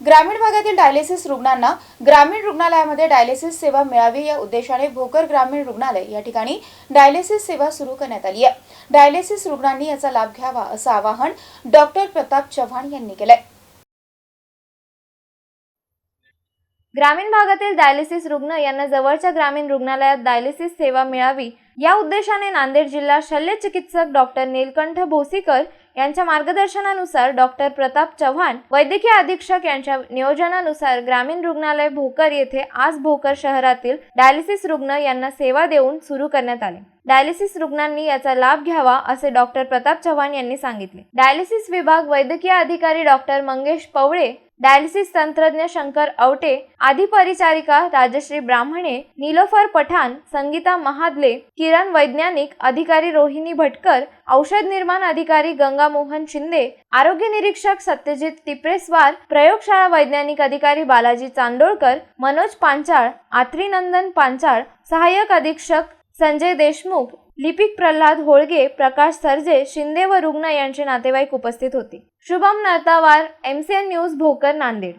ग्रामीण भागातील डायलिसिस रुग्णांना ग्रामीण रुग्णालयामध्ये डायलिसिस सेवा मिळावी या उद्देशाने भोकर ग्रामीण रुग्णालय या ठिकाणी डायलिसिस सेवा सुरू करण्यात आली आहे. डायलिसिस रुग्णांनी याचा लाभ घ्यावा असं आवाहन डॉक्टर प्रताप चव्हाण यांनी केलंय. ग्रामीण भागातील डायलिसिस रुग्ण यांना जवळच्या ग्रामीण रुग्णालयात डायलिसिस सेवा मिळावी या उद्देशाने नांदेड जिल्हा शल्य चिकित्सक डॉक्टर नीलकंठ भोसीकर यांच्या मार्गदर्शनानुसार डॉक्टर प्रताप चव्हाण वैद्यकीय अधीक्षक यांच्या नियोजनानुसार ग्रामीण रुग्णालय भोकर येथे आज भोकर शहरातील डायलिसिस रुग्ण यांना सेवा देऊन सुरू करण्यात आले. डायलिसिस रुग्णांनी याचा लाभ घ्यावा असे डॉक्टर प्रताप चव्हाण यांनी सांगितले. डायलिसिस विभाग वैद्यकीय अधिकारी डॉक्टर मंगेश पवळे डायलिसिस तंत्रज्ञ शंकर अवटे आदी परिचारिका राजश्री ब्राह्मणे निलोफर पठाण संगीता महादले किरण वैज्ञानिक अधिकारी रोहिणी भटकर औषध निर्माण अधिकारी गंगा मोहन शिंदे आरोग्य निरीक्षक सत्यजित टिपरेस्वार प्रयोगशाळा वैज्ञानिक अधिकारी बालाजी चांदोळकर मनोज पांचाळ आत्रीनंदन पांचाळ सहाय्यक अधीक्षक संजय देशमुख लिपिक प्रल्हाद होळगे प्रकाश सरजे शिंदे व रुग्ण यांचे नातेवाईक उपस्थित होते. Shubham Nartawar MCN news Bhokar Nanded.